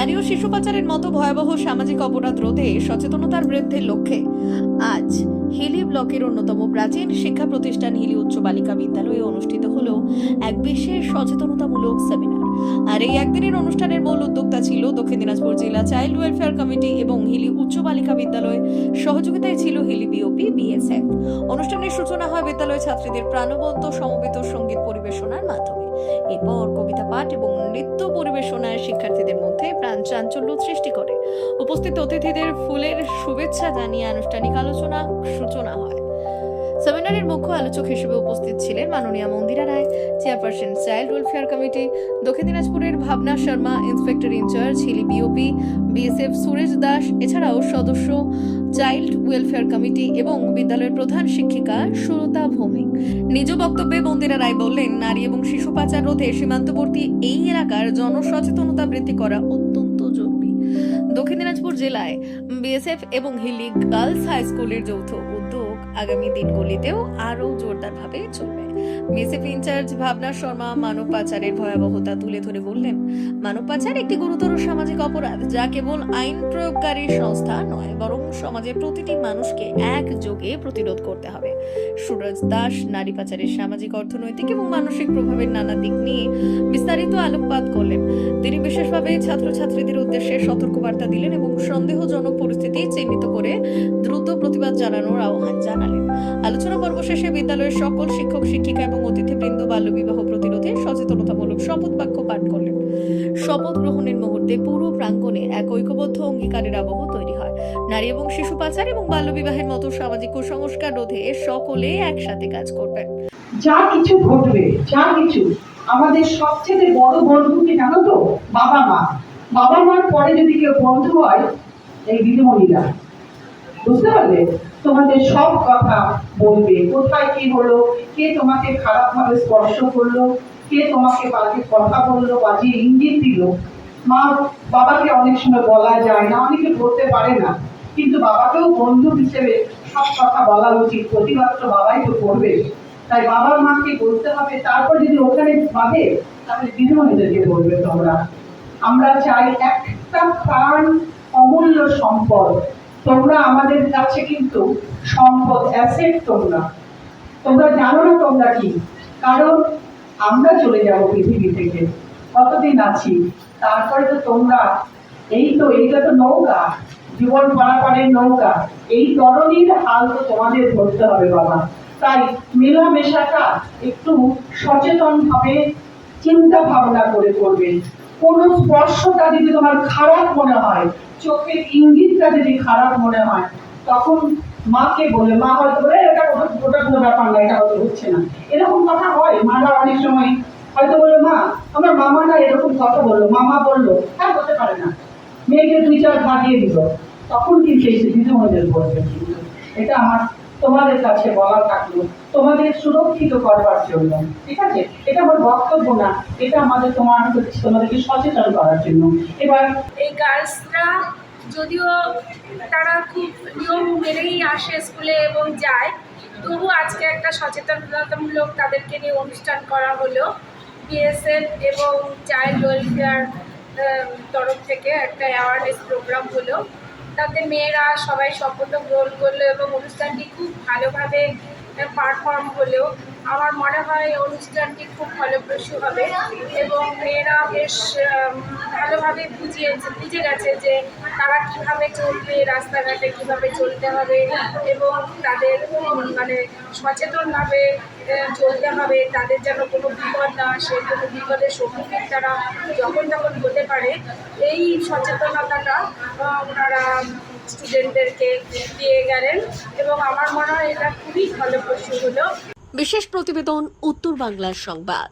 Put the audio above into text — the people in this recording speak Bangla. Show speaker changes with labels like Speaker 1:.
Speaker 1: নারী ও শিশু পাচারের মতো ভয়াবহ সামাজিক অপরাধ রোধে সচেতনতার বৃদ্ধির লক্ষ্যে আজ হিলি ব্লকের অন্যতম প্রাচীন শিক্ষা প্রতিষ্ঠান হিলি উচ্চ বালিকা বিদ্যালয়ে অনুষ্ঠিত হলো এক বিশেষ সচেতনতামূলক সেমিনার। আর এই একদিনের অনুষ্ঠানের মূল উদ্যোক্তা ছিল দক্ষিণ দিনাজপুর জেলা চাইল্ড ওয়েলফেয়ার কমিটি এবং হিলি উচ্চ বালিকা বিদ্যালয়। সহযোগিতায় ছিল হিলি বিওপি, বিএসএফ। অনুষ্ঠানের সূচনা হয় বিদ্যালয় ছাত্রীদের প্রাণবন্ত, সমবেত সংগীত পরিবেশনার মাধ্যমে। এরপর কবিতা পাঠ এবং নৃত্য পরিবেশনায় শিক্ষার্থীদের মধ্যে প্রাণ চাঞ্চল্য সৃষ্টি করে। উপস্থিত অতিথিদের ফুলের শুভেচ্ছা জানিয়ে আনুষ্ঠানিক আলোচনা সূচনা হয়। সেমিনারের মুখ্য আলোচক হিসেবে উপস্থিত ছিলেন মাননীয় Mandira Roy, chairperson child welfare committee, দক্ষিণ দিনাজপুরের Bhabna Sharma, inspector in charge, Hili BOP, BSF Suresh Das, এছাড়াও সদস্য চাইল্ড ওয়েলফেয়ার কমিটি এবং বিদ্যালয়ের প্রধান শিক্ষিকা সুরতা ভৌমিক। নিজ বক্তব্যে মন্দিরা রায় বললেন, নারী এবং শিশু পাচার রোধে সীমান্তবর্তী এই এলাকার জনসচেতনতা বৃদ্ধি করা অত্যন্ত দক্ষিণ দিনাজপুর জেলায় বিএসএফ এবং হিলি গার্লস হাই স্কুলের যৌথ আগামী দিনগুলিতেও আরও জোরদারভাবে চলবে। বিএসএফ ইনচার্জ ভাবনা শর্মা মানব পাচারের ভয়াবহতা তুলে ধরে বললেন, মানব পাচার একটি গুরুতর সামাজিক অপরাধ, যা কেবল আইন প্রয়োগকারী সংস্থা নয়, বরং সমাজের প্রতিটি মানুষকে একযোগে প্রতিরোধ করতে হবে। সুরজ দাস নারী পাচারের সামাজিক, অর্থনৈতিক এবং মানসিক প্রভাবের নানা দিক নিয়ে বিস্তারিত আলোকপাত করলেন। তিনি বিশেষভাবে ছাত্রছাত্রীদের উদ্দেশ্যে সতর্কবার্তা দিলেন এবং সন্দেহজনক পরিস্থিতি চিহ্নিত করে দ্রুত প্রতিবাদ জানানোর আহ্বান জানালেন। আলোচনা পর্ব শেষে বিদ্যালয়ের সকল শিক্ষক, শিক্ষিকা এবং অতিথিবৃন্দ বাল্যবিবাহ প্রতিরোধে সচেতনতামূলক শপথ বাক্য পাঠ করলেন। শপথ গ্রহণের মুহূর্তে পুরো প্রাঙ্গণে এক ঐক্যবদ্ধ অঙ্গীকারের আবহ তৈরি হয়। নারী এবং শিশু পাচার এবং বাল্যবিবাহের মতো সামাজিক কুসংস্কার রোধে সকলে একসাথে কাজ করবেন।
Speaker 2: যা কিছু ঘটবে, যা কিছু। আমাদের সবচেয়ে বড় বন্ধু কি জানো তো? বাবা মা। বাবা মার পরে যদি কেউ বন্ধু হয়, এই দিদিমণিরা। বুঝতে পারলে? তোমাদের সব কথা বলবে। কোথায় কি হলো? কে তোমাকে খারাপ ভাবে স্পর্শ করল? কে তোমাকে বাজে কথা বলল, বাজে ইঙ্গিত দিল? মা বাবাকে অনেক সময় বলা যায় না, অনেকে বলতে পারে না। কিন্তু বাবাকেও বন্ধু হিসেবে সব কথা বলা উচিত। প্রতিবাদ তো বাবাই তো করবে। তাই বাবা মাকে বলতে হবে। তারপর যদি ওখানে বাঁধে, তাহলে দিদিমণিদেরকে বলবে তোমরা। আমরা চাই একটা প্রাণ অমূল্য সম্পদ। তোমরা আমাদের কাছে কিন্তু সম্পদ অ্যাসেট তোমরা। তোমরা জানো না তোমরা কি? কারণ আমরা চলে যাব পৃথিবী থেকে। কতদিন আছি? তারপরে তো তোমরা এই তো এইটা তো নৌকা, জীবন পারাপারের নৌকা। এই তরণীর হাল তো তোমাদের ধরতে হবে বাবা। তাই মেলামেশাটা একটু সচেতন ভাবে চিন্তা ভাবনা করে করবে। কোনো স্পর্শটা যদি তোমার খারাপ মনে হয়, চোখের ইঙ্গিতটা যদি খারাপ মনে হয়, তখন মাকে বলে, মা হয়তো বলে এটা ওটা- কোনো ব্যাপার না, এটা হয়তো হচ্ছে না। এরকম কথা হয়। মারা অনেক সময় হয়তো বলে, মা, আমার মামা না এরকম কথা বলল, মামা বলল। হ্যাঁ হতে পারে না। মেয়েকে দুই চার ভাগিয়ে দিল। তখন কিন্তু এই দিদিমণিদের বলবে কিন্তু এটা আমার তোমাদের কাছে বলা থাকল, তোমাদের সুরক্ষিত করবার জন্য। ঠিক আছে? এটা আমার বক্তব্য না, এটা আমাদের তোমার তোমাদেরকে সচেতন করার জন্য। এবার
Speaker 3: এই গার্লসরা যদিও তারা খুব নিয়ম মেনেই আসে স্কুলে এবং যায়, তবু আজকে একটা সচেতনতামূলক তাদেরকে নিয়ে অনুষ্ঠান করা হলো। বিএসএফ এবং চাইল্ড ওয়েলফেয়ার তরফ থেকে একটা অ্যাওয়ারনেস প্রোগ্রাম হলো। তাতে মেয়েরা সবাই শপথ গ্রহণ করল এবং অনুষ্ঠানটি খুব ভালোভাবে পারফর্ম হলেও আমার মনে হয় অনুষ্ঠানটি খুব ফলপ্রসূ হবে এবং মেয়েরা বেশ ভালোভাবে বুঝিয়েছে বুঝে গেছে যে তারা কীভাবে চলবে, রাস্তাঘাটে কীভাবে চলতে হবে এবং তাদের মানে সচেতনভাবে চলতে হবে। তাদের যেন কোনো বিপদ না আসে, কোনো বিপদের সম্মুখীন তারা যখন তখন হতে পারে। এই সচেতনতাটা ওনারা স্টুডেন্টদেরকে দিয়ে গেলেন এবং আমার মনে হয় এটা খুবই ফলপ্রসূ হলো।
Speaker 1: বিশেষ প্রতিবেদন উত্তর বাংলার সংবাদ।